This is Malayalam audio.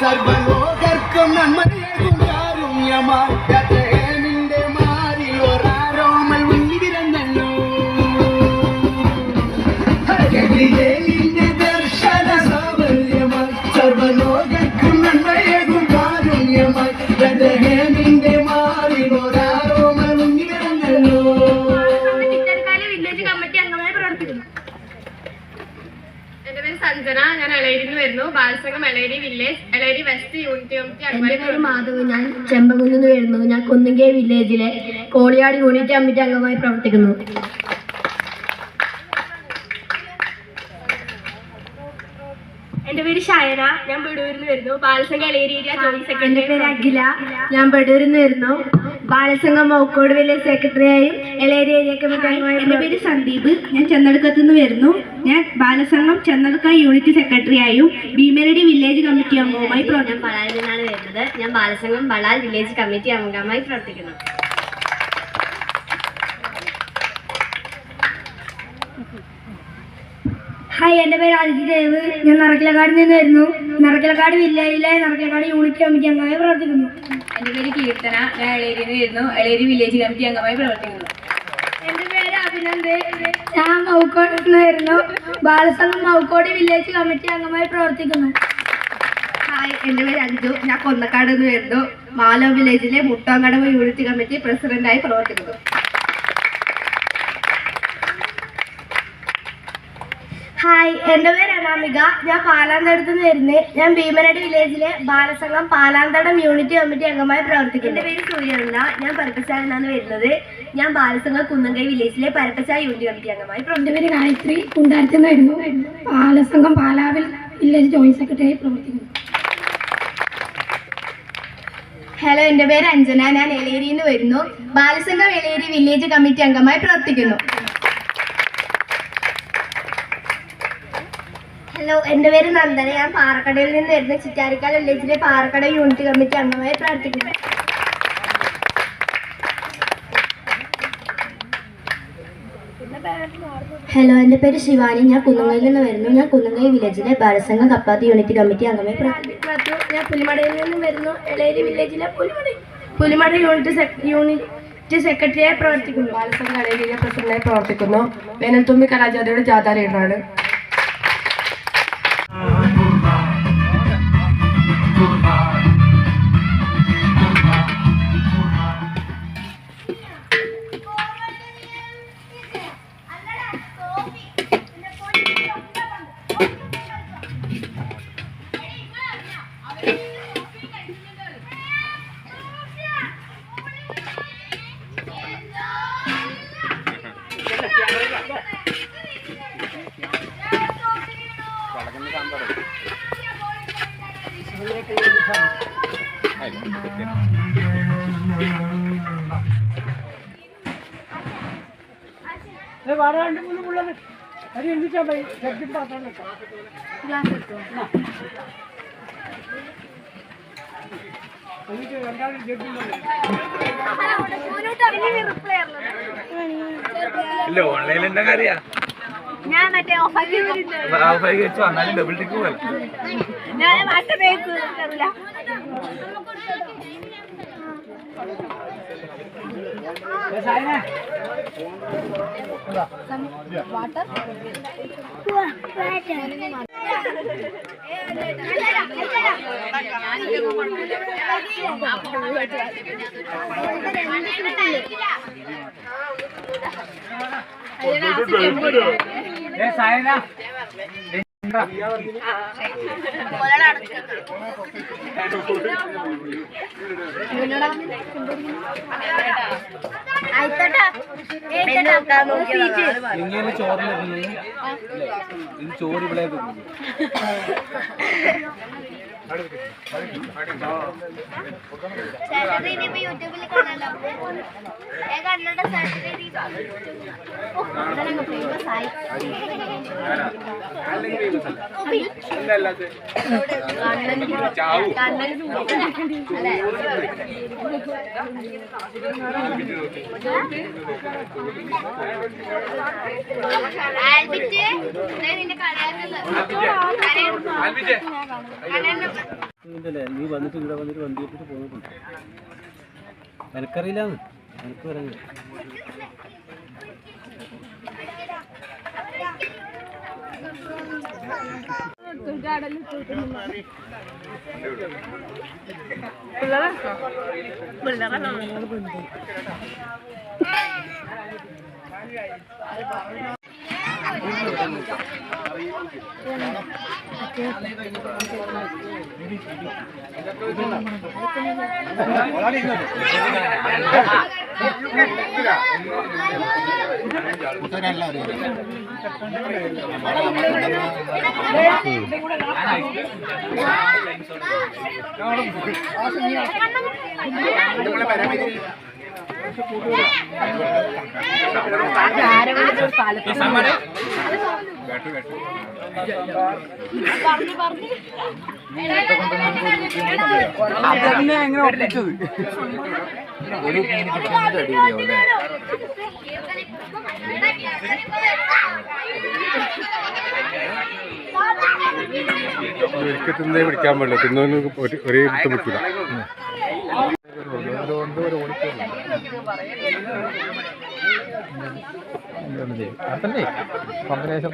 സർവലോകർക്കും നന്മയേകും കാരുണ്യമായി നിന്റെ മാറിൽ ഒരാരോമൽ ഉന്നിരന്നല്ലോ സഞ്ജന ഞാൻ എളേരിന്ന് വരുന്നു. Balasangham Eleri village Eleri west unit committee എന്റെ പേര് മാധവ്. ഞാൻ ചെമ്പകുന്നിന്ന് വരുന്നു. ഞാൻ കുന്നുങ്കേ വില്ലേജിലെ കോളിയാട് യൂണിറ്റ് കമ്മിറ്റി അംഗമായി പ്രവർത്തിക്കുന്നു. എന്റെ പേര് ഷയന. ഞാൻ ബിടൂരിന്ന് വരുന്നു. ബാലസംഘ എളേരി ജോയിൻ ജോയിന്റ് എന്റെ സെക്രട്ടറി പേര് അഖില. ഞാൻ ബഡൂരിന്ന് വരുന്നു. ബാലസംഘം മൗക്കോട് വില്ലേജ് സെക്രട്ടറിയായും എളേരി ഏരിയ കമ്മിറ്റി എന്റെ എന്റെ പേര് സന്ദീപ്. ഞാൻ ചെന്നടുക്കത്തു നിന്ന് വരുന്നു. ഞാൻ ബാലസംഘം ചെന്നടുക്ക യൂണിറ്റ് സെക്രട്ടറിയായും ഭീമരടി വില്ലേജ് കമ്മിറ്റി അംഗവുമായി പ്രവർത്തിക്കുന്നു. ഞാൻ ബളാലിൽ നിന്നാണ് വരുന്നത്. ഞാൻ ബാലസംഘം ബളാൽ വില്ലേജ് കമ്മിറ്റി അംഗമായി പ്രവർത്തിക്കുന്നു. ഹായ് എന്റെ പേര് ആദിത്യ ദേവ്. ഞാൻ നറക്കിലക്കാട് നിന്ന് വരുന്നു. നറക്കിലക്കാട് വില്ലേജിലെ നറക്കിലക്കാട് യൂണിറ്റ് കമ്മിറ്റി അംഗമായി പ്രവർത്തിക്കുന്നു. എന്റെ പേര് കീർത്തന. ഞാൻ എളേരി നിന്ന് വരുന്നു. എളേരി വില്ലേജ് കമ്മിറ്റി അംഗമായി പ്രവർത്തിക്കുന്നു. എന്റെ പേര് അഭിനന്ദ്. ഞാൻ മൗക്കോട് നിന്ന് വരുന്നു. ബാലസംഘം മൗക്കോട് വില്ലേജ് കമ്മിറ്റി അംഗമായി പ്രവർത്തിക്കുന്നു. ഹായ് എന്റെ പേര് അഞ്ജു. ഞാൻ കൊന്നക്കാട് നിന്ന് വരുന്നു. മാലോ വില്ലേജിലെ മുട്ടാങ്കടവ് യൂണിറ്റ് കമ്മിറ്റി പ്രസിഡന്റായി പ്രവർത്തിക്കുന്നു. ഹായ് എന്റെ പേര് അനാമിക ഞാൻ പാലാന്തടത്ത് നിന്ന് വരുന്നത് ഞാൻ ഭീമനടി വില്ലേജിലെ ബാലസംഘം പാലാന്തടം യൂണിറ്റ് കമ്മിറ്റി അംഗമായി പ്രവർത്തിക്കുന്നു. എന്റെ പേര് സൂര്യനന്ദ ഞാൻ പരപ്പച്ചാൽ നിന്നാണ് വരുന്നത്. ഞാൻ ബാലസംഘം കുന്നങ്കൈ വില്ലേജിലെ പരപ്പച്ചാൽ യൂണിറ്റ് കമ്മിറ്റി അംഗമായി എന്റെ പേര് ഗായത്രി. കുണ്ടാരത്തിൽ നിന്ന് വരുന്നു. ബാലസംഘം പാലാവിൽ വില്ലേജ് ജോയിന്റ് സെക്രട്ടറിയായി പ്രവർത്തിക്കുന്നു. ഹലോ എന്റെ പേര് അഞ്ജന. ഞാൻ എലേരിയിൽ നിന്ന് വരുന്നു. ബാലസംഘം എലേരി വില്ലേജ് കമ്മിറ്റി അംഗമായി പ്രവർത്തിക്കുന്നു. ഹലോ എന്റെ പേര് നന്ദന. ഞാൻ പാറക്കടയിൽ നിന്ന് വരുന്ന ചിറ്റാരിക്കാൽ വില്ലേജിലെ പാറക്കട യൂണിറ്റ് കമ്മിറ്റി അംഗമായി പ്രാർത്ഥിക്കുന്നു ഹലോ എന്റെ പേര് ശിവാനി. ഞാൻ കുന്നങ്കയിൽ നിന്ന് വരുന്നു. ഞാൻ കുന്നങ്കൈ വില്ലേജിലെ ബാലസംഘ കപ്പാത്തി യൂണിറ്റ് കമ്മിറ്റി അംഗമായി പ്രാർത്ഥിക്കുന്നു ഞാൻ പുലിമടയിൽ നിന്ന് വരുന്നു. എളേരി വില്ലേജിലെ പുലിമട പുലിമട യൂണിറ്റ് യൂണിറ്റ് സെക്രട്ടറിയായി പ്രവർത്തിക്കുന്നു. ബാലസംഘ അലേരിയ പ്രസിഡന്റായി പ്രവർത്തിക്കുന്നു. വേനൽത്തുമ്പി കലാജാഥയുടെ ജാഥ ലീഡറാണ്. ഇല്ല ഓൺലൈനിൽ എന്താ കാര്യ ഞാൻ മറ്റേ ഓഫാക്കി ഓഫായി വെച്ചു വന്നാലും ഡബിൾ ടിക്ക് പോലെ ഞാൻ വാട്സപ്പ് തരില്ല ഇങ്ങനെ ചോറിലിരുന്നു ചോറ് ഇവിടെ തിന്നു ഇനിയിപ്പോ യൂട്യൂബിൽ കാണാലോ? ഞാൻ കണ്ണട ആൽബിറ്റ് കളയാനുള്ളത് ആൽബിജെ നീ വന്നിട്ട് ഇവിടെ വന്നിട്ട് വണ്ടി എടുത്തിട്ട് പോകുന്നുണ്ട് എനക്കറിയില്ലാന്ന് എനക്ക് പരമേശ്വരി പറയാൻ എനിക്ക് തിന്നേ പിടിക്കാൻ പറ്റില്ല തിന്നൊന്നും ഒരു ഒരേ ഇഷ്ടം പറ്റില്ല അതല്ലേ കോമ്പിനേഷൻ